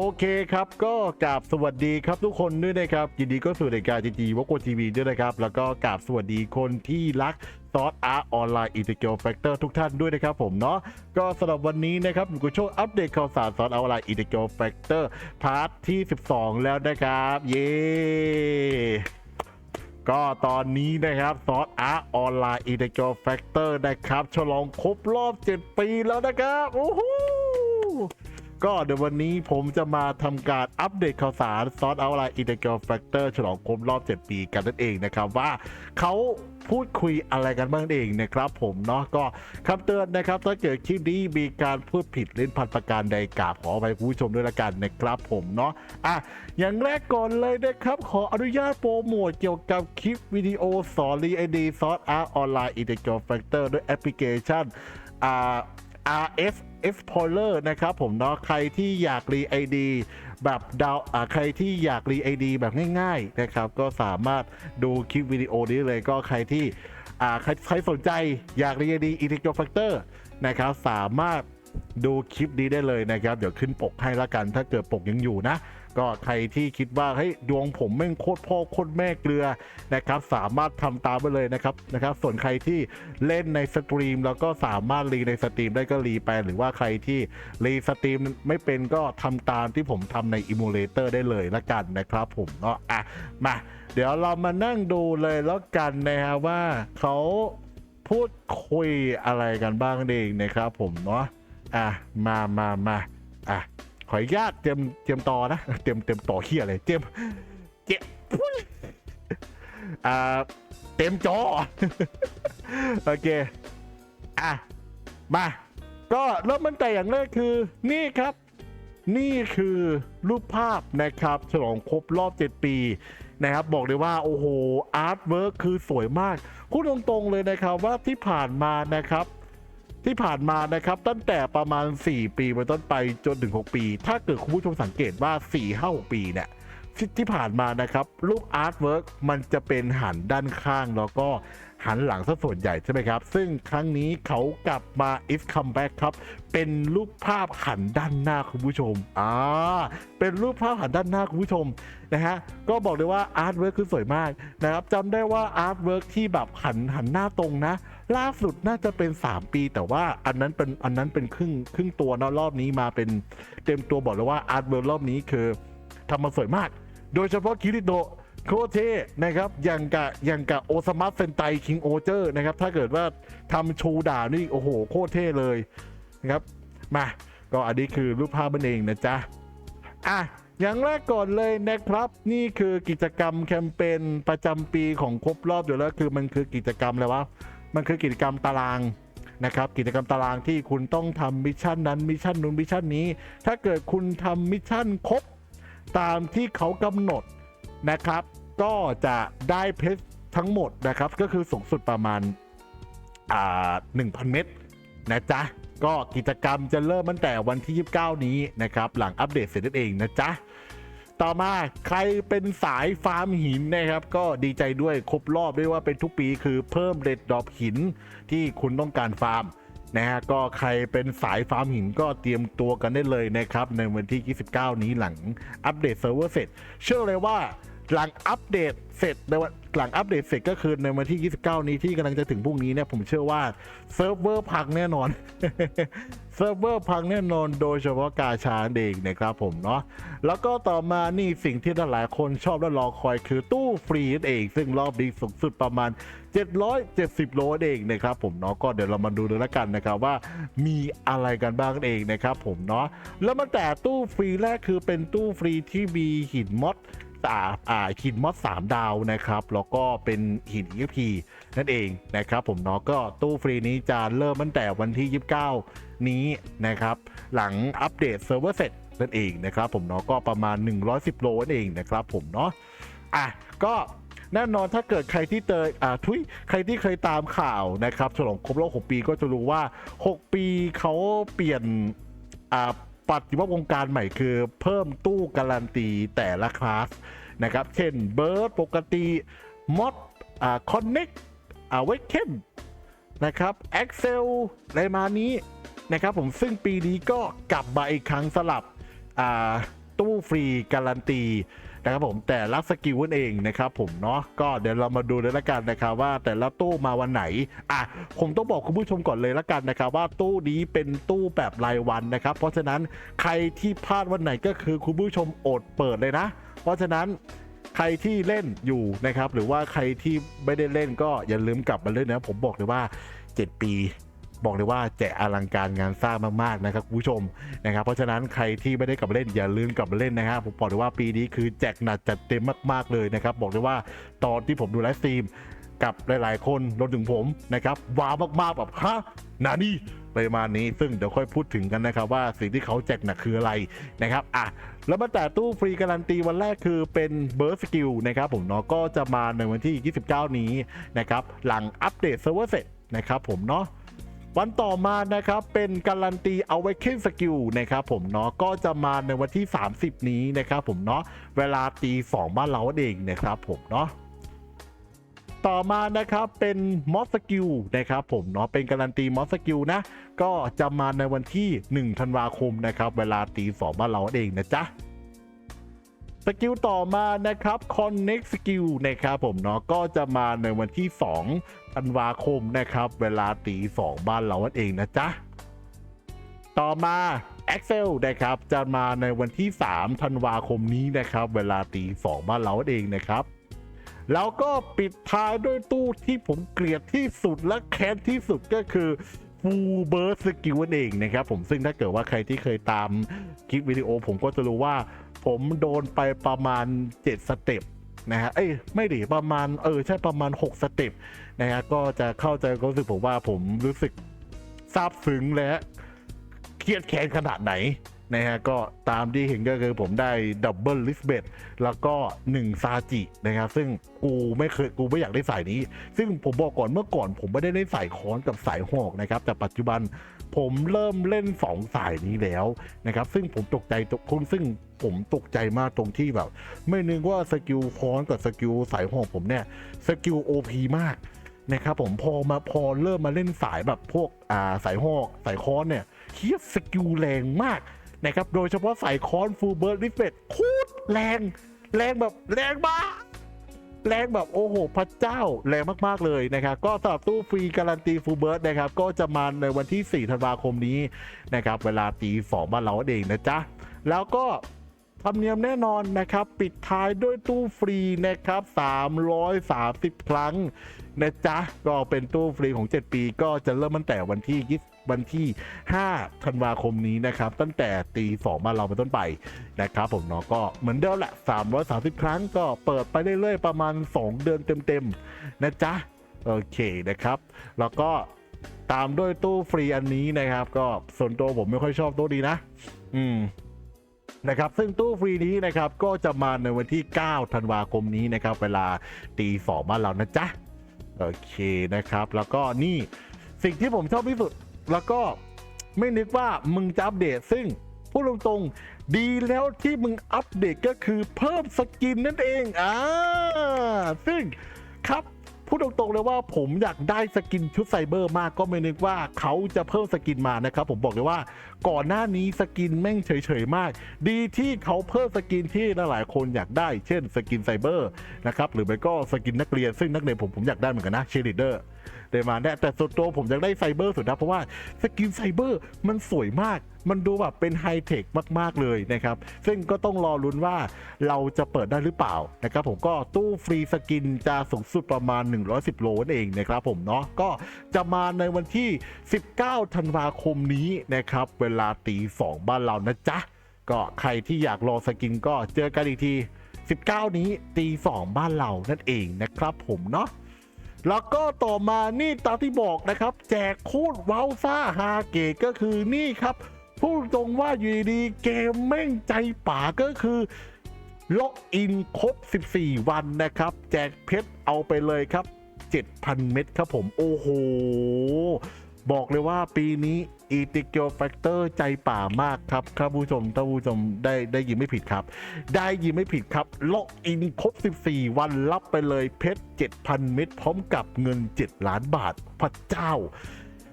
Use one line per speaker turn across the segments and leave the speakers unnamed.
โอเคครับก็กราบสวัสดีครับทุกคนด้วยนะครับยินดีก็สู่รายการจีจีวโกทีวีด้วยนะครับ แล้วก็กราบสวัสดีคนที่รักซอสอาร์ออนไลน์อินเตอร์เกลแฟกเตอร์ทุกท่านด้วยนะครับผมเนาะก็สำหรับวันนี้นะครับอยู่กับช่วงอัปเดตข่าวสารซอสออนไลน์อินเตอร์เกลแฟกเตอร์พาร์ทที่ 12 แล้วนะครับ เย้ก็ตอนนี้นะครับซอสอาร์ออนไลน์อินเตอร์เกลแฟกเตอร์นะครับ ฉลองครบรอบ 7 ปีแล้วนะครับ โอ้โห ก็เดี๋ยววันนี้ผมจะมาทำการอัปเดตข่าวสารซอสเอาไลน์อินเตอร์เกลแฟกเตอร์ฉลองครบรอบ 7 ปีกันนั่นเองนะครับ ว่าเขาพูดคุยอะไรกันบ้างเองนะครับผมเนาะก็คำเตือนนะครับถ้าเกิดคลิปนี้มีการพูดผิดเล่นพันประการใดกราบขอไปผู้ชมด้วยละกันนะครับผมเนาะอะอย่างแรกก่อนเลยนะครับ ขออนุญาตโปรโมทเกี่ยวกับคลิปวิดีโอสอนรีไอดีซอสอาร์ออนไลน์อินเตอร์เกลแฟกเตอร์ด้วยแอปพลิเคชันอ่า RS Explorer นะครับผมเนาะใครที่อยากรี ID แบบดาวอ่าใครที่อยากรี ID แบบง่ายๆนะครับก็สามารถดูคลิปวิดีโอนี้เลยก็ใครที่อ่าใครใครสนใจอยากรี ID Integral Factor นะครับสามารถดูคลิปนี้ได้เลยนะครับ เดี๋ยวขึ้นปกให้ละกัน ถ้าเกิดปกยังอยู่นะ ก็ใครที่คิดว่าเฮ้ยดวงผมแม่งโคตรพ่อโคตรแม่เกลือนะครับสามารถทำตามไปเลยนะครับนะครับ ส่วนใครที่เล่นในสตรีมแล้วก็สามารถรีในสตรีมได้ก็รีไป หรือว่าใครที่รีสตรีมไม่เป็นก็ทำตามที่ผมทำในอิมูเลเตอร์ได้เลยละกันนะครับผมเนาะอะมาเดี๋ยวเรามานั่งดูเลยแล้วกันนะฮะว่าเขาพูดคุยอะไรกันบ้างเองนะครับผมเนาะอะมามามาอะ ขออนุญาตเตรียมเตรียมต่อนะเตรียมเตรียมต่อเฮียอะไรเตรียมเตรียมพุ้ยอ่าเต็มจอ โอเค อะ มา ก็เริ่มตั้งแต่อย่างแรกคือ นี่ครับ นี่คือรูปภาพนะครับ ฉลองครบรอบ 7 ปีนะครับ บอกเลยว่า โอ้โห อาร์ตเวิร์คคือสวยมากพูดตรงๆเลยนะครับว่าที่ผ่านมานะครับ ที่ผ่านมานะครับตั้งแต่ประมาณ 4 ปีเป็นต้นไปจนถึง 6 ปี ถ้าเกิดคุณผู้ชมสังเกตว่า 4 5 6ปีเนี่ยที่ผ่านมานะครับรูปอาร์ตเวิร์กมันจะเป็นหันด้านข้างแล้วก็ หันหลังซะส่วนใหญ่ใช่ไหมครับ ซึ่งครั้งนี้เขากลับมา is come back ครับ เป็นรูปภาพหันด้านหน้าคุณผู้ชมอ่าเป็นรูปภาพหันด้านหน้าคุณผู้ชมนะฮะก็บอกเลยว่าอาร์ตเวิร์กคือสวยมากนะครับจำได้ว่าอาร์ตเวิร์กที่แบบหันหันหน้าตรงนะ ล่าสุดน่าจะเป็น 3 ปี แต่ว่าอันนั้นเป็นอันนั้นเป็นครึ่งครึ่งตัวนะรอบนี้มาเป็นเต็มตัวบอกเลยว่าอาร์ตเวิร์รอบนี้คือทำมาสวยมาก โดยเฉพาะคิริโตะ โคตรเทนะครับอย่างกะอย่างกะโอซามัสเซนไตคิงโอเจอร์นะครับ ถ้าเกิดว่าทำชูด่านี่ โอ้โห โคตรเท่เลยนะครับ มา ก็อันนี้คือรูปภาพมันเองนะจ๊ะ อะ อย่างแรกก่อนเลยนะครับ นี่คือกิจกรรมแคมเปญประจำปีของครบรอบอยู่แล้วคือมันคือกิจกรรมอะไรวะมันคือกิจกรรมตารางนะครับกิจกรรมตารางที่คุณต้องทำมิชชั่นนั้นมิชชั่นนู้นมิชชั่นนี้ ถ้าเกิดคุณทำมิชชั่นครบตามที่เขากำหนด นะครับ ก็จะได้เพชรทั้งหมดนะครับ ก็คือสูงสุดประมาณอ่า1,000 เม็ดนะจ๊ะ ก็กิจกรรมจะเริ่มตั้งแต่วันที่ 29 นี้นะครับ หลังอัปเดตเสร็จนั่นเองนะจ๊ะ ต่อมาใครเป็นสายฟาร์มหินนะครับ ก็ดีใจด้วยครบรอบด้วยว่าเป็นทุกปีคือเพิ่มเรดดรอปหินที่คุณต้องการฟาร์มนะฮะก็ใครเป็นสายฟาร์มหินก็เตรียมตัวกันได้เลยนะครับ ในวันที่ 29 นี้หลังอัปเดตเซิร์ฟเวอร์เสร็จ เชื่อเลยว่า หลังอัปเดตเสร็จในวันหลังอัปเดตเสร็จก็คือในวันที่ 29 นี้ที่กำลังจะถึงพรุ่งนี้เนี่ยผมเชื่อว่าเซิร์ฟเวอร์พังแน่นอนเซิร์ฟเวอร์พังแน่นอนโดยเฉพาะกาชาเองนะครับผมเนาะแล้วก็ต่อมานี่สิ่งที่หลายคนชอบและรอคอยคือตู้ฟรีนั่นเอง ซึ่งรอบนี้สูงสุดประมาณ 770 โลนั่นเองนะครับผมเนาะก็เดี๋ยวเรามาดูเลยละกันนะครับว่ามีอะไรกันบ้างนั่นเองนะครับผมเนาะแล้วมาแต่ตู้ฟรีแรกคือเป็นตู้ฟรีที่มีหินมอด สาอ่าหินมอด3ดาวนะครับ แล้วก็เป็นหิน EXP นั่นเองนะครับ ผมเนาะก็ตู้ฟรีนี้จะเริ่มตั้งแต่วันที่ 29 นี้นะครับ หลังอัปเดตเซิร์ฟเวอร์เสร็จนั่นเองนะครับ ผมเนาะก็ประมาณ 110 โลนั่นเองนะครับ ผมเนาะอะก็แน่นอนถ้าเกิดใครที่เตยอ่าทุยใครที่เคยตามข่าวนะครับฉลองครบรอบ 6 ปีก็จะรู้ว่า 6 ปีเขาเปลี่ยนอ่า ปฏิวัติวงการใหม่คือเพิ่มตู้การันตีแต่ละคลาสนะครับ เช่นเบิร์ดปกติมอดอ่าคอนเน็กอ่าเวกเนนะครับ Excel อะไรมานี้นะครับผมซึ่งปีนี้ก็กลับมาอีกครั้งสลับอ่าตู้ฟรีการันตี นะครับผมแต่ละสกิลนั่นเองนะครับผมเนาะก็เดี๋ยวเรามาดูเลยละกันนะครับว่าแต่ละตู้มาวันไหนอะผมต้องบอกคุณผู้ชมก่อนเลยละกันนะครับว่าตู้นี้เป็นตู้แบบรายวันนะครับ เพราะฉะนั้นใครที่พลาดวันไหนก็คือคุณผู้ชมอดเปิดเลยนะ เพราะฉะนั้นใครที่เล่นอยู่นะครับ หรือว่าใครที่ไม่ได้เล่นก็อย่าลืมกลับมาเล่นนะผมบอกเลยว่า 7 ปี บอกเลยว่าแจกอลังการงานสร้างมากๆนะครับคุณผู้ชมนะครับ เพราะฉะนั้นใครที่ไม่ได้กลับมาเล่นอย่าลืมกลับมาเล่นนะครับผมบอกเลยว่าปีนี้คือแจกหนักจัดเต็มมากๆเลยนะครับบอกเลยว่าตอนที่ผมดูไลฟ์สตรีมกับหลายๆ คนรวมถึงผมนะครับว้าวมากๆแบบฮะนานี่ประมาณนี้ซึ่งเดี๋ยวค่อยพูดถึงกันนะครับว่าสิ่งที่เขาแจกหนักคืออะไรนะครับอะแล้วมาแต่ตู้ฟรีการันตีวันแรกคือเป็นเบิร์สกิลนะครับผมเนาะก็จะมาในวันที่ 29 นี้นะครับหลังอัปเดตเซิร์ฟเวอร์เสร็จนะครับผมเนาะ วันต่อมานะครับเป็นการันตีเอาไว้ขึ้นสกิลนะครับผมเนาะก็จะมาในวันที่ 30 นี้นะครับผมเนาะเวลาตี2บ้านเราเองนะครับผมเนาะต่อมานะครับเป็นมอสสกิลนะครับผมเนาะเป็นการันตีมอสกิลนะ ก็จะมาในวันที่ 1 ธันวาคมนะครับเวลาตีสองบ้านเราเองนะจ๊ะสกิลต่อมานะครับ Connect Skill นะครับผมเนาะก็จะมาในวันที่ 2 ธันวาคมนะครับ เวลาตีสองบ้านเราเองนะจ๊ะ ต่อมา Excel นะครับ จะมาในวันที่ 3 ธันวาคมนี้นะครับ เวลาตีสองบ้านเราเองนะครับ แล้วก็ปิดท้ายด้วยตู้ที่ผมเกลียดที่สุดและแค้นที่สุดก็คือฟูเบิร์สกิลนั่นเองนะครับผมซึ่งถ้าเกิดว่าใครที่เคยตามคลิปวิดีโอผมก็จะรู้ว่า ผมโดนไปประมาณ 7 สเต็ป นะฮะเอ้ยไม่ดิประมาณเออใช่ประมาณ 6 สเต็ปนะฮะก็จะเข้าใจรู้สึกผมว่าผมรู้สึกซาบซึ้งและเครียดแค้นขนาดไหน นะฮะก็ตามที่เห็นก็คือผมได้ดับเบิลลิสเบตแล้วก็ 1 ซาจินะครับซึ่งกูไม่เคยกูไม่อยากได้สายนี้ ซึ่งผมบอกก่อนเมื่อก่อนผมไม่ได้เล่นสายค้อนกับสายหอกนะครับแต่ปัจจุบันผมเริ่มเล่น 2 สายนี้แล้วนะครับซึ่งผมตกใจตกคุณซึ่งผมตกใจมากตรงที่แบบ ไม่นึกว่าสกิลค้อนกับสกิลสายหอกผมเนี่ยสกิล OP มากนะครับผมพอมาพอเริ่มมาเล่นสายแบบพวกอ่าสายหอกสายค้อนเนี่ยเฮียสกิลแรงมาก นะครับโดยเฉพาะสายคอนฟูเบิร์ดริฟเฟตโคตรแรง แรงแบบแรงมากแรงแบบโอ้โหพระเจ้าแรงมากๆเลยนะครับ ก็สำหรับตู้ฟรีการันตีฟูเบิร์ดนะครับ ก็จะมาในวันที่ 4 ธันวาคมนี้นะครับ เวลาตีสองบ้านเราเองนะจ๊ะ แล้วก็ธรรมเนียมแน่นอนนะครับ ปิดท้ายด้วยตู้ฟรีนะครับ 330 ครั้งนะจ๊ะ ก็เป็นตู้ฟรีของ 7 ปี ก็จะเริ่มตั้งแต่วันที่2 วันที่ 5 ธันวาคมนี้นะครับ ตั้งแต่ตี2บ้านเราเป็นต้นไปนะครับผมเนาะก็เหมือนเดิมแหละ 330 ครั้งก็เปิดไปเรื่อยๆ ประมาณ 2 เดือนเต็มๆ นะจ๊ะ โอเคนะครับ แล้วก็ตามด้วยตู้ฟรีอันนี้นะครับ ก็ส่วนตัวผมไม่ค่อยชอบตู้นี้นะ อืมนะครับซึ่งตู้ฟรีนี้นะครับก็จะมาในวันที่ 9 ธันวาคมนี้นะครับ เวลาตีสองบ้านเรานะจ๊ะ โอเคนะครับ แล้วก็นี่สิ่งที่ผมชอบที่สุด แล้วก็ไม่นึกว่ามึงจะอัปเดต ซึ่งพูดตรงๆ ดีแล้วที่มึงอัปเดตก็คือเพิ่มสกินนั่นเองอ่าซึ่งครับพูดตรงๆเลยว่าผมอยากได้สกินชุดไซเบอร์มากก็ไม่นึกว่าเขาจะเพิ่มสกินมานะครับ ผมบอกเลยว่าก่อนหน้านี้สกินแม่งเฉยๆมาก ดีที่เขาเพิ่มสกินที่หลายๆคนอยากได้ เช่นสกินไซเบอร์นะครับหรือไม่ก็สกินนักเรียนซึ่งนักเรียนผมผมอยากได้เหมือนกันนะเชลิเดอร์ เดมาแน่แต่ส่วนตัวผมยากได้ไซเบอร์สุดนะเพราะว่าสกินไซเบอร์มันสวยมาก มันดูแบบเป็นไฮเทคมาก ๆ เลยนะครับ ซึ่งก็ต้องรอลุ้นว่าเราจะเปิดได้หรือเปล่านะครับผมก็ตู้ฟรีสกินจะสูงสุดประมาณ 110 โลนั่นเองนะครับผมเนาะก็จะมาในวันที่ 19 ธันวาคมนี้นะครับ เวลาตี 2 บ้านเรานะจ๊ะ ก็ใครที่อยากรอสกินก็เจอกันอีกที 19 นี้ตี 2 บ้านเรานั่นเองนะครับผมเนาะ แล้วก็ต่อมานี่ตาที่บอกนะครับ แจกโคตรว้าวซ่าฮาเกตก็คือนี่ครับ พูดตรงว่าอยู่ดีเกมแม่งใจป่าก็คือล็อกอินครบ 14 วันนะครับ แจกเพชรเอาไปเลยครับ 7,000 เม็ดครับผม โอ้โห บอกเลยว่าปีนี้อีติเกียวแฟกเตอร์ใจป่ามากครับครับผู้ชมถ้านผู้ชมได้ได้ยินไม่ผิดครับ ได้ยินไม่ผิดครับล็อกอินครบ 14 วันรับไปเลยเพชร 7,000 เม็ดพร้อมกับเงิน 7 ล้านบาทพระเจ้า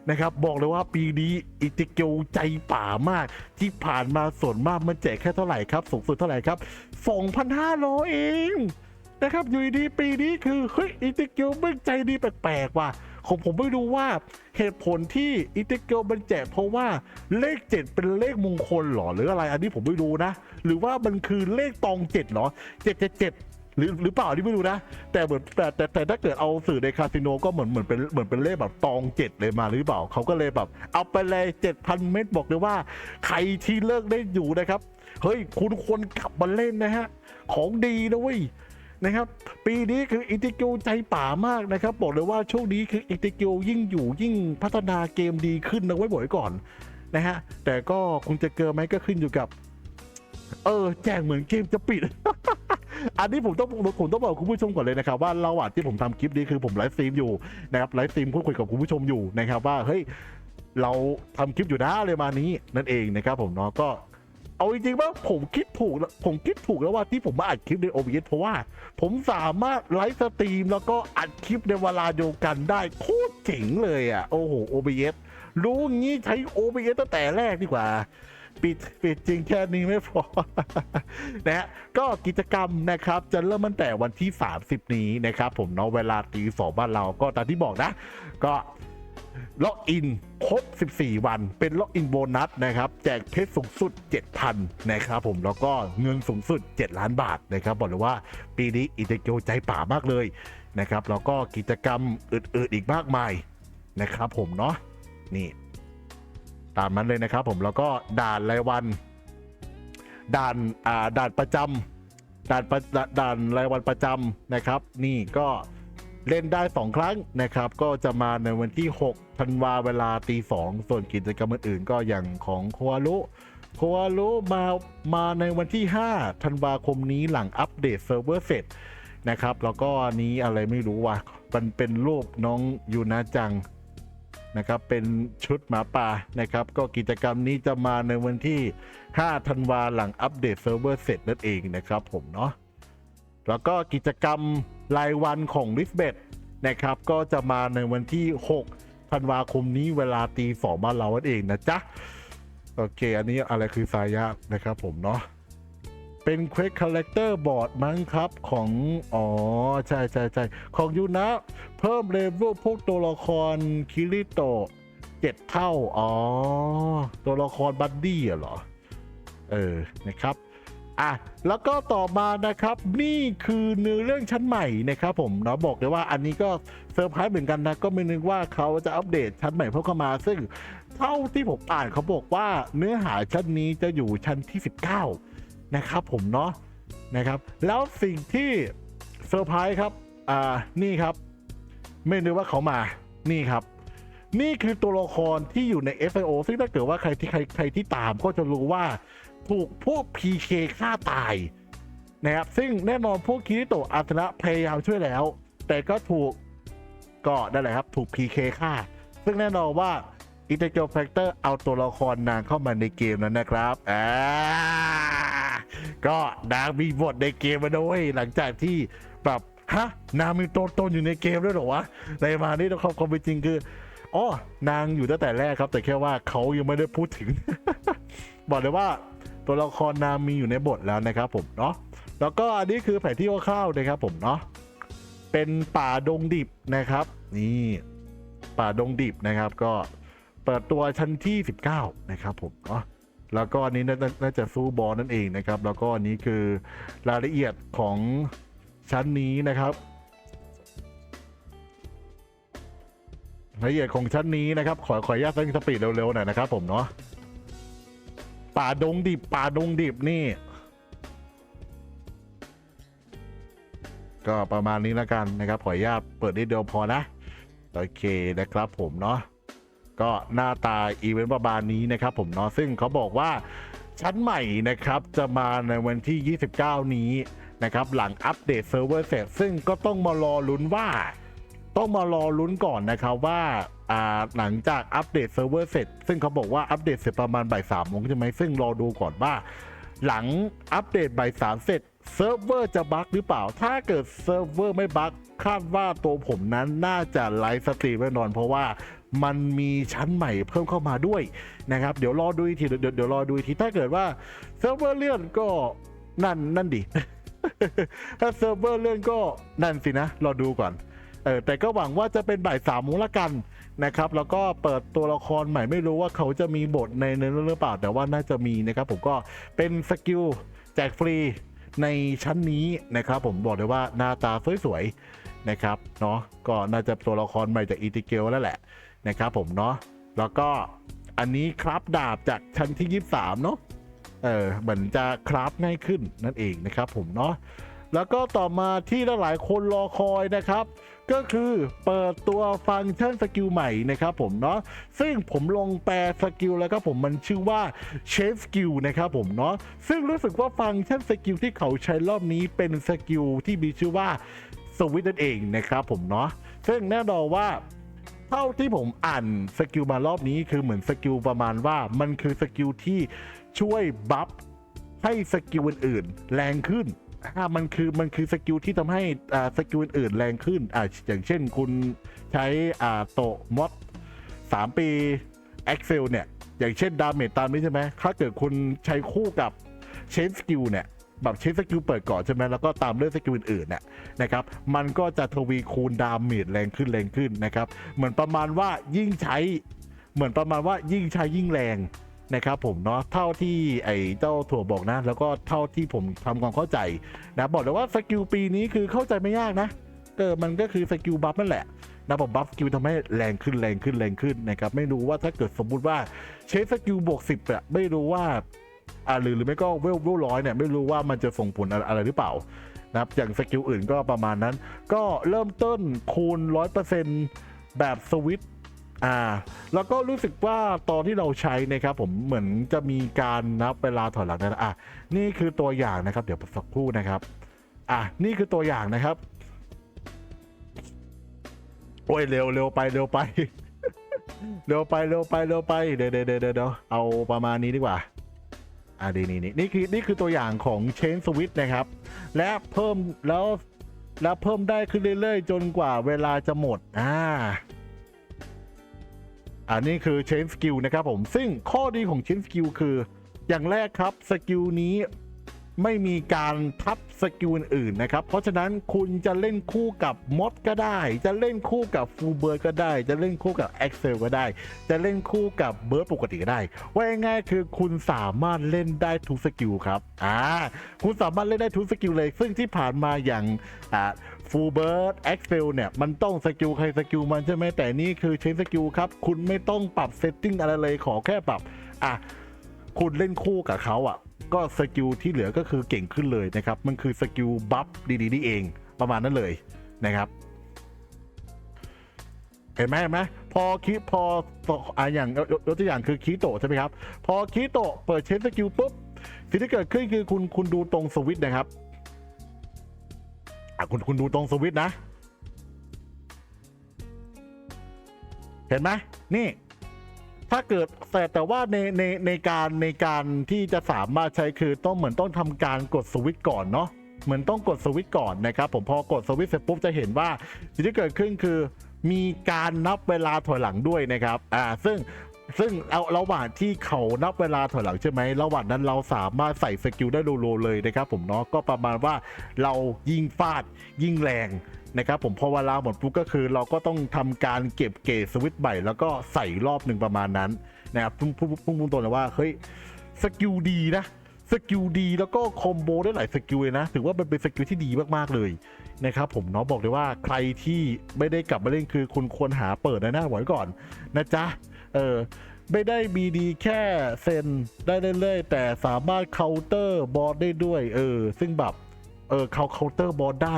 นะครับบอกเลยว่าปีนี้อิติเกียวใจป่ามาก ที่ผ่านมาส่วนมากมันแจกแค่เท่าไหร่ครับ สูงสุดเท่าไหร่ครับ 2,500 เองนะครับอยู่ดีปีนี้คือเฮ้ยอิติเกียวไม่ใจดีแปลกๆว่ะ ของผมไม่รู้ว่าเหตุผลที่อิติเกียวมันแจกเพราะว่าเลข 7 เป็นเลขมงคลเหรอหรืออะไร อันนี้ผมไม่รู้นะ หรือว่ามันคือเลขตองเจ็ดเหรอเจ็ดเจ็ดเจ็ดหรือหรือเปล่าอันนี่ไม่รู้นะ แต่เหมือนแต่แต่แต่ถ้าเกิดเอาสื่อในคาสิโนก็เหมือนเหมือนเป็นเหมือนเป็นเลขแบบตองเจ็ดเลยมาหรือเปล่าเขาก็เลยแบบเอาไปเลยเจ็ดพันเม็ดบอกเลยว่า ใครที่เลิกเล่นอยู่นะครับ เฮ้ยคุณควรกลับมาเล่นนะฮะ ของดีนะเว้ย นะครับปีนี้คืออิติกิวใจป่ามากนะครับบอกเลยว่าช่วงนี้คืออิติกิวยิ่งอยู่ยิ่งพัฒนาเกมดีขึ้นนะไว้บอกไว้ก่อนนะฮะแต่ก็คงจะเกินไหมก็ขึ้นอยู่กับ เออ แจ้งเหมือนเกมจะปิด อันนี้ผมต้องผมต้องบอกคุณผู้ชมก่อนเลยนะครับว่าระหว่างที่ผมทำคลิปนี้คือผมไลฟ์สตรีมอยู่นะครับไลฟ์สตรีมพูดคุยกับคุณผู้ชมอยู่นะครับว่าเฮ้ยเราทำคลิปอยู่นะเลยมานี้นั่นเองนะครับผมเนาะก็ เอาจริงๆว่าผมคิดถูกแล้วผมคิดถูกแล้วว่าที่ผมมาอัดคลิปใน OBS เพราะว่า ผมสามารถไลฟ์สตรีมแล้วก็อัดคลิปในเวลาเดียวกันได้โคตรเจ๋งเลยอะ โอ้โห OBS รู้งี้ใช้ OBS ตั้งแต่แรกดีกว่าปิดปิดจริงแค่นี้ไม่พอนะฮะก็กิจกรรมนะครับ จะเริ่มตั้งแต่วันที่ 30 นี้นะครับ ผมเนาะเวลาตีสองบ้านเราก็ตามที่บอกนะ ก็ ล็อกอินครบ 14 วัน เป็นล็อกอินโบนัสนะครับ แจกเพชรสูงสุด 7,000 นะครับผม แล้วก็เงินสูงสุด 7 ล้านบาทนะครับ บอกเลยว่าปีนี้อิเตเกียวใจป่ามากเลยนะครับ แล้วก็กิจกรรมอื่นๆอีกมากมายนะครับผมเนาะ นี่ ตามนั้นเลยนะครับผม แล้วก็ด่านรายวัน ด่าน อ่า ด่านประจำด่านประด่านรายวันประจำนะครับ นี่ก็ เล่นได้ 2 ครั้งนะครับ ก็จะมาในวันที่6ธันวาเวลาตีสองส่วนกิจกรรมอื่นๆ ก็อย่างของโคอารุโคอารุมามาในวันที่5ธันวาคมนี้หลังอัปเดตเซิร์ฟเวอร์เสร็จนะครับ แล้วก็อันนี้อะไรไม่รู้ว่ะมันเป็นรูปน้องยูนาจังนะครับเป็นชุดหมาป่านะครับ ก็กิจกรรมนี้จะมาในวันที่ 5 ธันวาหลังอัปเดตเซิร์ฟเวอร์เสร็จนั่นเองนะครับผมเนาะแล้วก็กิจกรรม รายวันของลิสเบตนะครับก็จะมาในวันที่ 6 ธันวาคมนี้เวลาตีสองบ้านเราวันเองนะจ๊ะ โอเค อันนี้อะไรคือสายะนะครับผมเนาะเป็นเควสคาแรคเตอร์บอร์ดมั้งครับของ อ๋อ ใช่ใช่ใช่ของยูนะ เพิ่มเลเวลพวกตัวละครคิริโตะเจ็ดเท่า อ๋อ ตัวละครบัดดี้เหรอ เออ นะครับ อะแล้วก็ต่อมานะครับนี่คือเนื้อเรื่องชั้นใหม่นะครับผมเนาะบอกเลยว่าอันนี้ก็เซอร์ไพรส์เหมือนกันนะก็ไม่นึกว่าเขาจะอัปเดตชั้นใหม่เพิ่มเข้ามา ซึ่งเท่าที่ผมอ่านเขาบอกว่าเนื้อหาชั้นนี้จะอยู่ชั้นที่ 19 นะครับผมเนาะนะครับ แล้วสิ่งที่เซอร์ไพรส์ครับอ่านี่ครับ ไม่นึกว่าเขามานี่ครับนี่คือตัวละครที่อยู่ใน FIO ซึ่งถ้าเกิดว่าใครที่ใครใครที่ตามก็จะรู้ว่า ถูกพวก PK ฆ่าตายนะครับซึ่งแน่นอนพวกคิริโตะอาสนะพยายามช่วยแล้ว แต่ก็ถูกก็นั่นแหละครับถูก PK ฆ่า ซึ่งแน่นอนว่า i n t e g r a l Factor เอาตัวละครนางเข้ามาในเกมนั้นนะครับอ่าก็นางมีบทในเกมมาด้วยหลังจากที่แบบฮะนางมีตัวตนอยู่ในเกมด้วยเหรอวะในมานี่ความความเป็นจริงคืออ๋อนางอยู่ตั้งแต่แรกครับ แต่แค่ว่าเขายังไม่ได้พูดถึง บอกเลยว่า ตัวละครนางมีอยู่ในบทแล้วนะครับผมเนาะแล้วก็อันนี้คือแผนที่คร่าวๆนะครับผมเนาะเป็นป่าดงดิบนะครับ นี่ป่าดงดิบนะครับ ก็เปิดตัวชั้นที่ 19 นะครับผมเนาะแล้วก็อันนี้น่าน่าจะสู้บอลนั่นเองนะครับ แล้วก็อันนี้คือรายละเอียดของชั้นนี้นะครับรายละเอียดของชั้นนี้นะครับ ขอขออนุญาตเร่งสปีดเร็วๆหน่อยนะครับผมเนาะ ป่าดงดิบป่าดงดิบนี่ ก็ประมาณนี้แล้วกันนะครับ ขออนุญาตเปิดนิดเดียวพอนะ โอเคนะครับผมเนาะก็หน้าตาอีเวนต์ประมาณนี้นะครับผมเนาะซึ่งเขาบอกว่าชั้นใหม่นะครับ จะมาในวันที่ 29 นี้นะครับ หลังอัปเดตเซิร์ฟเวอร์เสร็จซึ่งก็ต้องมารอลุ้นว่า ต้องมารอลุ้นก่อนนะครับว่าอ่า หลังจากอัปเดตเซิร์ฟเวอร์เสร็จ ซึ่งเขาบอกว่าอัปเดตเสร็จประมาณบ่ายสามโมงใช่ไหมซึ่งรอดูก่อนว่า หลังอัปเดตบ่ายสามเสร็จเซิร์ฟเวอร์จะบั๊กหรือเปล่า ถ้าเกิดเซิร์ฟเวอร์ไม่บั๊กคาดว่าตัวผมนั้นน่าจะไลฟ์สตรีมแน่นอน เพราะว่ามันมีชั้นใหม่เพิ่มเข้ามาด้วยนะครับ เดี๋ยวรอดูอีกทีเดี๋ยวเดี๋ยวรอดูอีกทีถ้าเกิดว่าเซิร์ฟเวอร์เลื่อนก็นั่นนั่นดิ ถ้าเซิร์ฟเวอร์เลื่อนก็นั่นสินะ รอดูก่อน เออแต่ก็หวังว่าจะเป็นบ่ายสามโมงละกัน นะครับแล้วก็เปิดตัวละครใหม่ไม่รู้ว่าเขาจะมีบทในเนื้อเรื่องหรือเปล่า แต่ว่าน่าจะมีนะครับผมก็เป็นสกิลแจกฟรีในชั้นนี้นะครับผมบอกเลยว่าหน้าตาสวยๆนะครับเนาะก็น่าจะตัวละครใหม่จากอีติเกลแล้วแหละนะครับผมเนาะแล้วก็อันนี้ครับดาบจากชั้นที่ 23 เนาะเออเหมือนจะคราฟง่ายขึ้นนั่นเองนะครับผมเนาะแล้วก็ต่อมาที่หลายๆคนรอคอยนะครับ ก็คือเปิดตัวฟังก์ชันสกิลใหม่นะครับผมเนาะซึ่งผมลงแปลสกิลแล้วครับผมมันชื่อว่าเชฟสกิลนะครับผมเนาะซึ่งรู้สึกว่าฟังก์ชันสกิลที่เขาใช้รอบนี้เป็นสกิลที่มีชื่อว่าสวิตนั่นเองนะครับผมเนาะซึ่งแน่นอนว่าเท่าที่ผมอ่านสกิลมารอบนี้คือเหมือนสกิลประมาณว่ามันคือสกิลที่ช่วยบัฟให้สกิลอื่นๆแรงขึ้น อ่ามันคือมันคือสกิลที่ทำให้อ่าสกิลอื่นแรงขึ้นอ่าอย่างเช่นคุณใช้อ่าโตะมอด3ปี Excel เนี่ย อย่างเช่นดาเมจตามนี้ใช่ไหมถ้าเกิดคุณใช้คู่กับเชนสกิลเนี่ยแบบเชนสกิลเปิดก่อนใช่ไหมแล้วก็ตามด้วยสกิลอื่นๆเนี่ยนะครับ มันก็จะทวีคูณดาเมจแรงขึ้นแรงขึ้นนะครับ เหมือนประมาณว่ายิ่งใช้ เหมือนประมาณว่ายิ่งใช้ยิ่งแรง นะครับผมเนาะเท่าที่ไอ้เจ้าถั่วบอกนะ แล้วก็เท่าที่ผมทำความเข้าใจนะบอกเลยว่าสกิลปีนี้คือเข้าใจไม่ยากนะเออมันก็คือสกิลบัฟนั่นแหละนะผมบัฟสกิลทำให้แรงขึ้นแรงขึ้นแรงขึ้นนะครับไม่รู้ว่าถ้าเกิดสมมุติว่าใช้สกิลบวกสิบอะไม่รู้ว่าอ่าหรือหรือไม่ก็เวลเวลร้อยเนี่ยไม่รู้ว่ามันจะส่งผลอะไรหรือเปล่านะครับอย่างสกิลอื่นก็ประมาณนั้น ก็เริ่มต้นคูณ 100%แบบสวิต อ่าแล้วก็รู้สึกว่าตอนที่เราใช้นะครับผมเหมือนจะมีการนับเวลาถอยหลังนะอะนี่คือตัวอย่างนะครับ เดี๋ยวสักครู่นะครับ อะนี่คือตัวอย่างนะครับ โอ้ยเร็วเร็วไปเร็วไป เร็วไปเร็วไปเร็วไปเดี๋ยวเดี๋ยวเดี๋ยวเอาประมาณนี้ดีกว่าอ่าดีนี่นี่นี่คือนี่คือตัวอย่างของ Chain Switch นะครับ และเพิ่มแล้วแล้วเพิ่มได้ขึ้นเรื่อยๆ จนกว่าเวลาจะหมดอ่า อันนี้คือ Chain Skill นะครับผม ซึ่งข้อดีของ Chain Skill คือ อย่างแรกครับสกิลนี้ไม่มีการทับสกิลอื่นนะครับ เพราะฉะนั้นคุณจะเล่นคู่กับมดก็ได้ จะเล่นคู่กับฟูเบิร์ก็ได้ จะเล่นคู่กับ Excel ก็ได้ จะเล่นคู่กับเบิร์ดปกติก็ได้ ว่าง่ายๆคือคุณสามารถเล่นได้ทุกสกิลครับ อ่า คุณสามารถเล่นได้ทุกสกิลเลย ซึ่งที่ผ่านมาอย่าง อ่า ฟูเบิร์ดเอ็กเซลเนี่ย มันต้องสกิลใครสกิลมันใช่ไหมแต่นี่คือใช้สกิลครับ คุณไม่ต้องปรับเซตติ้งอะไรเลยขอแค่ปรับ อะ คุณเล่นคู่กับเขาอะ ก็สกิลที่เหลือก็คือเก่งขึ้นเลยนะครับ มันคือสกิลบัฟดีๆนี่เองประมาณนั้นเลยนะครับ เห็นไหมเห็นไหมพอคิพออ่าอย่างยกตัวอย่างคือคีโตใช่ไหมครับ พอคีโตเปิดเชนสกิลปุ๊บสิ่งที่เกิดขึ้นคือคุณคุณดูตรงสวิตช์นะครับ อะคุณคุณดูตรงสวิตช์นะ เห็นไหมนี่ ถ้าเกิดแต่แต่ว่าในในในการในการที่จะสามารถใช้คือต้องเหมือนต้องทำการกดสวิตช์ก่อนเนาะเหมือนต้องกดสวิตช์ก่อนนะครับ ผมพอกดสวิตช์เสร็จปุ๊บจะเห็นว่าสิ่งที่เกิดขึ้นคือมีการนับเวลาถอยหลังด้วยนะครับ อ่า ซึ่ง ซึ่งเอาระหว่างที่เขานับเวลาถอยหลังใช่ไหมระหว่างนั้นเราสามารถใส่สกิลได้โลๆเลยนะครับผมเนาะก็ประมาณว่าเรายิงฟาดยิงแรงนะครับผมพอเวลาหมดปุ๊บก็คือเราก็ต้องทำการเก็บเกรดสวิตช์ใหม่แล้วก็ใส่รอบหนึ่งประมาณนั้นนะครับพุ่งพุ่งพุ่งพุ่งตัวเลยว่าเฮ้ยสกิลดีนะสกิลดีแล้วก็คอมโบได้หลายสกิลเลยนะถือว่ามันเป็นสกิลที่ดีมากๆเลยนะครับผมเนาะบอกเลยว่าใครที่ไม่ได้กลับมาเล่นคือคุณควรหาเปิดในะนะไว้ก่อนนะจ๊ะ เออ ไม่ได้มีดีแค่เซนได้เรื่อยๆแต่สามารถเคาน์เตอร์บอสได้ด้วย เออ ซึ่งแบบเออเขาเคาน์เตอร์บอสได้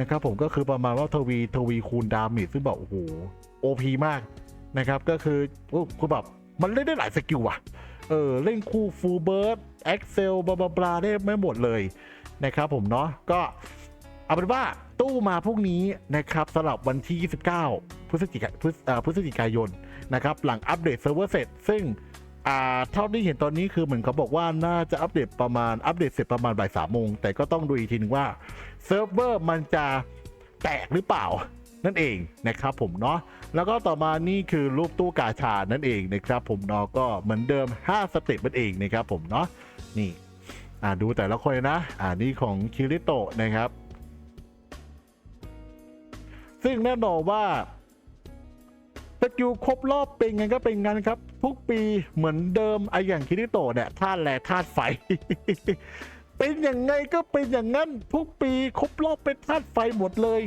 นะครับผมก็คือประมาณว่าทวีทวีคูณดามจซึ่งแบบโอ้โหโอพีมากนะครับก็คือโอ้คือแบบมันเล่นได้หลายสกิลว่ะ เออ เล่นคู่ฟูเบิร์ดเอ็กเซลบลาบลาบลาได้ไม่หมดเลยนะครับผมเนาะก็เอาเป็นว่าตู้มาพวกนี้นะครับสำหรับวันที่ 29 พฤศจิกาพฤศอ่าพฤศจิกายน นะครับหลังอัปเดตเซิร์ฟเวอร์เสร็จ ซึ่งอ่าเท่าที่เห็นตอนนี้คือเหมือนเขาบอกว่าน่าจะอัปเดตประมาณอัปเดตเสร็จประมาณบ่ายสามโมงแต่ก็ต้องดูอีกทีนึงว่าเซิร์ฟเวอร์มันจะแตกหรือเปล่านั่นเองนะครับผมเนาะแล้วก็ต่อมานี่คือรูปตู้กาชานั่นเองนะครับผมเนาะก็เหมือนเดิม 5 สเต็ปนั่นเองนะครับผมเนาะนี่อ่าดูแต่ละคนนะ อ่านี่ของคิริโตะนะครับ ซึ่งแน่นอนว่า สกิลครบรอบเป็นไงก็เป็นงั้นครับ ทุกปีเหมือนเดิมไออย่างคิริโตะเนี่ยธาตุแร่ธาตุไฟ เป็นอย่างไงก็เป็นอย่างนั้นทุกปีครบรอบเป็นธาตุไฟหมดเลย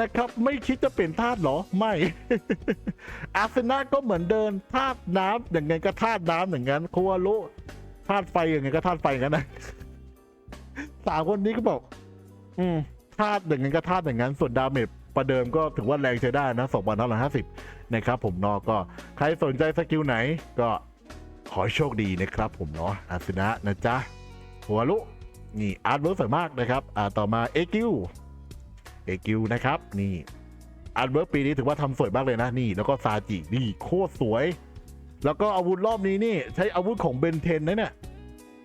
นะครับ ไม่คิดจะเปลี่ยนธาตุหรอ ไม่ อาสนะก็เหมือนเดิมธาตุน้ำอย่างไงก็ธาตุน้ำอย่างนั้นคัวโรุธาตุไฟอย่างไงก็ธาตุไฟอย่างนั้นนะสามคนนี้ก็บอก อืมธาตุอย่างนั้นก็ธาตุอย่างนั้น ส่วนดาเมจ ประเดิมก็ถือว่าแรงใช้ได้นะสองพันห้าร้อยห้าสิบนะครับผมเนอก็ใครสนใจสกิลไหนก็ขอโชคดีนะครับผมเนาะอาสนะนะจ๊ะ หัวลุ นี่อาร์ตเวิร์กสวยมากนะครับ อ่าต่อมาเอกิวเอกิวนะครับ นี่อาร์ตเวิร์กปีนี้ถือว่าทำสวยมากเลยนะ นี่ แล้วก็ซาจิ นี่โคตรสวย แล้วก็อาวุธรอบนี้นี่ ใช้อาวุธของเบนเทนนะเนี่ย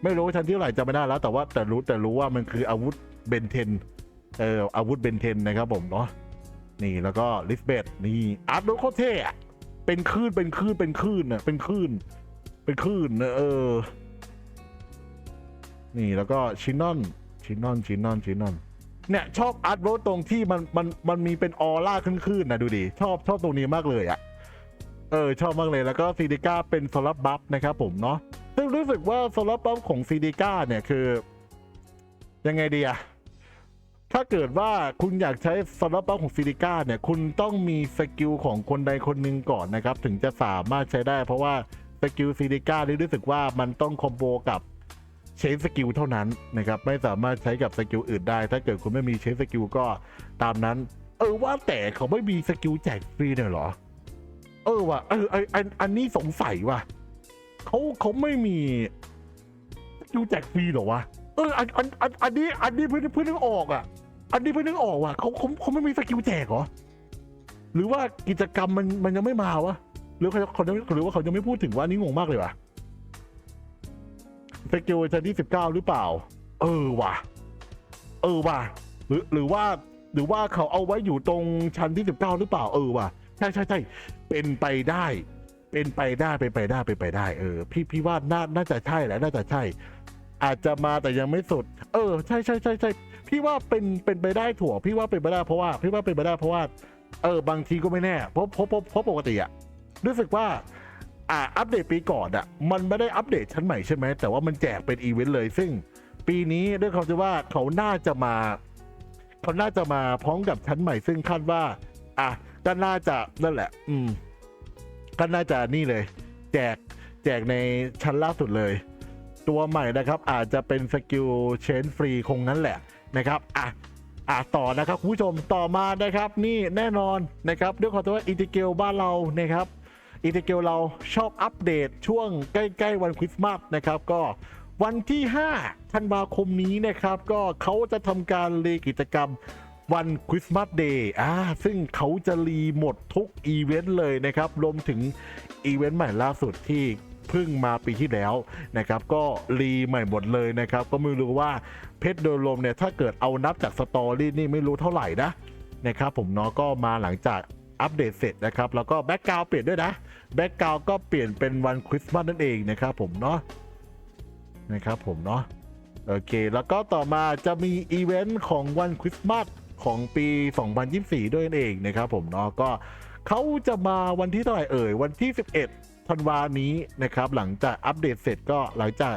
ไม่รู้ว่าชั้นที่เท่าไหร่จำไม่ได้แล้ว แต่ว่าแต่รู้แต่รู้ว่ามันคืออาวุธเบนเทน เอออาวุธเบนเทนนะครับผมเนาะ นี่แล้วก็ลิสเบตนี่อาร์ตเวิร์กโคเท่เป็นคลื่นเป็นคลื่นเป็นคลื่นนะเป็นคลื่นเป็นคลื่นนะเออ นี่แล้วก็ชินนอนชินนอนชินนอนชินนอนเนี่ยชอบอาร์ตโรตรงที่มันมันมันมีเป็นออร่าขึ้นๆนะดูดิชอบชอบตรงนี้มากเลยอะ่ะเออชอบมากเลยแล้วก็ซีดิก้าเป็นสลับบัฟนะครับผมเนาะซึ่งรู้สึกว่าสลับบัฟของซีดิก้าเนี่ยคือ ยังไงดีอะ ถ้าเกิดว่าคุณอยากใช้สลับบัฟของซีดิก้าเนี่ย คุณต้องมีสกิลของคนใดคนหนึ่งก่อนนะครับ ถึงจะสามารถใช้ได้ เพราะว่าสกิลซีดิก้านี่รู้สึกว่ามันต้องคอมโบกับใช้สกิลเท่านั้นนะครับ ไม่สามารถใช้กับสกิลอื่นได้ ถ้าเกิดคุณไม่มีใช้สกิลก็ตามนั้น เออว่าแต่เขาไม่มีสกิลแจกฟรีเนี่ยหรอ เออว่ะเออไออันอันนี้สงสัยว่ะเขาเขาไม่มีสกิลแจกฟรีหรอวะเอออันอันอันอันนี้อันนี้เพิ่งเพิ่งนึกออกอะ อันนี้เพิ่งนึกออกว่ะเขาเขาเขาไม่มีสกิลแจกเหรอ หรือว่ากิจกรรมมันมันยังไม่มาวะหรือเขาเขาจะหรือว่าเขายังไม่พูดถึงว่านี้งงมากเลยว่ะสกิลชั้นที่สิบเก้าหรือเปล่า เออว่ะ เออว่ะ หรือหรือว่าหรือว่าเขาเอาไว้อยู่ตรงชั้นที่สิบเก้าหรือเปล่าเออว่ะใช่ใช่ใช่เป็นไปได้ เป็นไปได้เป็นไปได้เป็นไปได้ เออ พี่พี่ว่าน่าน่าจะใช่แหละน่าจะใช่ อาจจะมาแต่ยังไม่สุด เออ ใช่ใช่ใช่ใช่ พี่ว่าเป็นเป็นไปได้ถั่วพี่ว่าเป็นไปได้เพราะว่าพี่ว่าเป็นไปได้เพราะว่าเออบางทีก็ไม่แน่เพราะเพราะเพราะปกติอะรู้สึกว่าอ่าอัปเดตปีก่อนอะมันไม่ได้อัปเดตชั้นใหม่ใช่ไหมแต่ว่ามันแจกเป็นอีเวนต์เลย ซึ่งปีนี้ด้วยความที่ว่าเขาน่าจะมาเขาน่าจะมาพร้อมกับชั้นใหม่ ซึ่งคาดว่าอะก็น่าจะนั่นแหละ อืมก็น่าจะนี่เลย แจกแจกในชั้นล่าสุดเลย ตัวใหม่นะครับ อาจจะเป็นสกิลเชนฟรีคงนั้นแหละ นะครับอะอะต่อนะครับคุณผู้ชมต่อมานะครับนี่แน่นอนนะครับด้วยความที่ว่าอินทิเกลบ้านเรานะครับอีเทเกลเราชอบอัปเดตช่วงใกล้ ๆ วันคริสต์มาสนะครับก็วันที่5ธันวาคมนี้นะครับ ก็เขาจะทำการรีกิจกรรมวันคริสต์มาสเดย์อ่าซึ่งเขาจะรีหมดทุกอีเวนต์เลยนะครับ รวมถึงอีเวนต์ใหม่ล่าสุดที่ เพิ่งมาปีที่แล้วนะครับก็รีใหม่หมดเลยนะครับก็ไม่รู้ว่าเพชรโดยรวมเนี่ยถ้าเกิดเอานับจากสตอรี่นี่ไม่รู้เท่าไหร่นะนะครับผมเนาะก็มาหลังจากอัปเดตเสร็จนะครับแล้วก็แบ็กกราวเปลี่ยนด้วยนะแบ็กกราวก็เปลี่ยนเป็นวันคริสต์มาสนั่นเองนะครับผมเนาะนะครับผมเนาะโอเค แล้วก็ต่อมาจะมีอีเวนต์ของวันคริสต์มาสของปี 2024 ด้วยนั่นเองนะครับผมเนาะก็เขาจะมาวันที่เท่าไหร่เอ่ย วันที่ 11 ธันวานี้นะครับ หลังจากอัปเดตเสร็จก็หลังจาก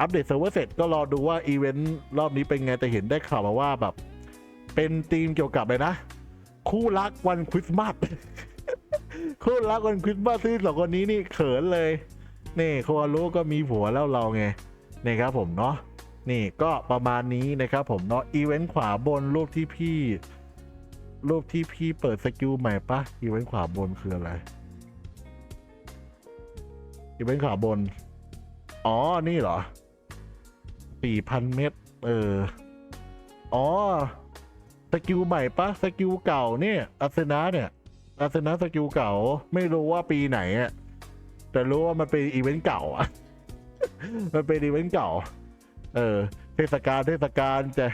อัปเดตเซิร์ฟเวอร์เสร็จก็รอดูว่าอีเวนต์รอบนี้เป็นไง แต่เห็นได้ข่าวมาว่าแบบ เป็นธีมเกี่ยวกับเลยนะ คู่รักวันคริสต์มาสคู่รักวันคริสต์มาสที่สองคนนี้นี่เขินเลยนี่โคอารุก็มีผัวแล้วเราไงนี่ครับผมเนาะนี่ก็ประมาณนี้นะครับผมเนาะอีเวนต์ขวาบนรูปที่พี่รูปที่พี่เปิดสกิลใหม่ปะอีเวนต์ขวาบนคืออะไร อีเวนต์ขวาบน อ๋อ นี่เหรอสี่พันเมตร เออ อ๋อ สกิลใหม่ปะสกิลเก่าเนี่ยอาเซนะเนี่ยอาเซนะสกิลเก่า ไม่รู้ว่าปีไหนอะแต่รู้ว่ามันเป็นอีเวนต์เก่าอะมันเป็นอีเวนต์เก่า เออ เทศกาลเทศกาลจะ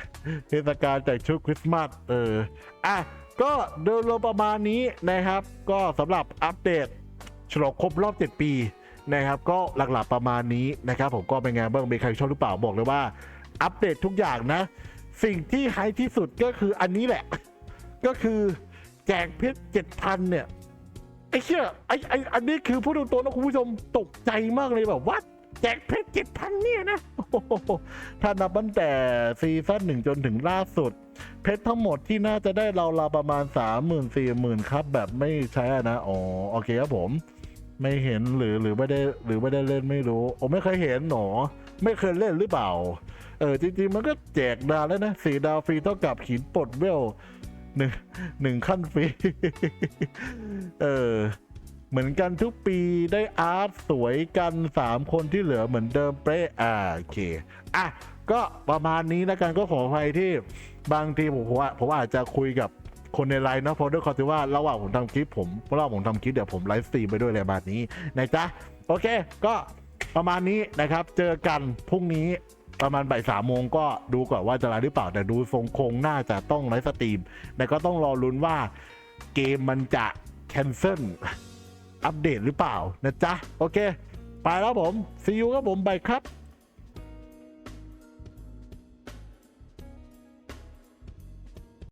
เทศกาลจากชุดคริสต์มาส เออ อะ ก็โดยรวมประมาณนี้นะครับ ก็สำหรับอัปเดตฉลองครบรอบ 7 ปี นะครับก็หลักๆประมาณนี้นะครับผมก็เป็นไงบ้างมีใครชอบหรือเปล่าบอกเลยว่า อัปเดตทุกอย่างนะ สิ่งที่ไฮที่สุดก็คืออันนี้แหละ ก็คือแจกเพชรเจ็ดพันเนี่ยไอ้เชี่ยไอ้ไอ้อันนี้คือพูดตรงๆนะคุณผู้ชมตกใจมากเลยแบบวัดแจกเพชรเจ็ดพันเนี่ยนะโอ้โหถ้านับตั้งแต่ซีซั่นหนึ่งจนถึงล่าสุด เพชรทั้งหมดที่น่าจะได้เราเราประมาณสามหมื่นสี่หมื่นครับ แบบไม่ใช้นะ อ๋อ โอเคครับผม ไม่เห็นหรือหรือไม่ได้หรือไม่ได้เล่นไม่รู้โอไม่เคยเห็นหนอ ไม่เคยเล่นหรือเปล่า เออจริงๆมันก็แจกดาวแล้วนะสีดาวฟรีเท่ากับหินปลดเวลหนึ่งหนึ่งขั้นฟรีเออเหมือนกันทุกปีได้อาร์ตสวยกัน3คนที่เหลือเหมือนเดิมเป๊ะอ่าโอเคอะก็ประมาณนี้แล้วกันก็ขออภัยที่บางทีผมว่าผมอาจจะคุยกับ คนในไลน์นะเพราะด้วยความที่ว่าระหว่างผมทำคลิปผมระหว่างผมทำคลิปเดี๋ยวผมไลฟ์สตรีมไปด้วยอะไรแบบนี้นะจ๊ะโอเค ก็ประมาณนี้นะครับ เจอกันพรุ่งนี้ประมาณบ่ายสามโมงก็ดูก่อนว่าจะไลฟ์หรือเปล่าแต่ดูทรงคงน่าจะต้องไลฟ์สตรีมแต่ก็ต้องรอลุ้นว่าเกมมันจะแคนเซิลอัปเดตหรือเปล่านะจ๊ะโอเค ไปแล้วผมซีอูครับผมบายครับ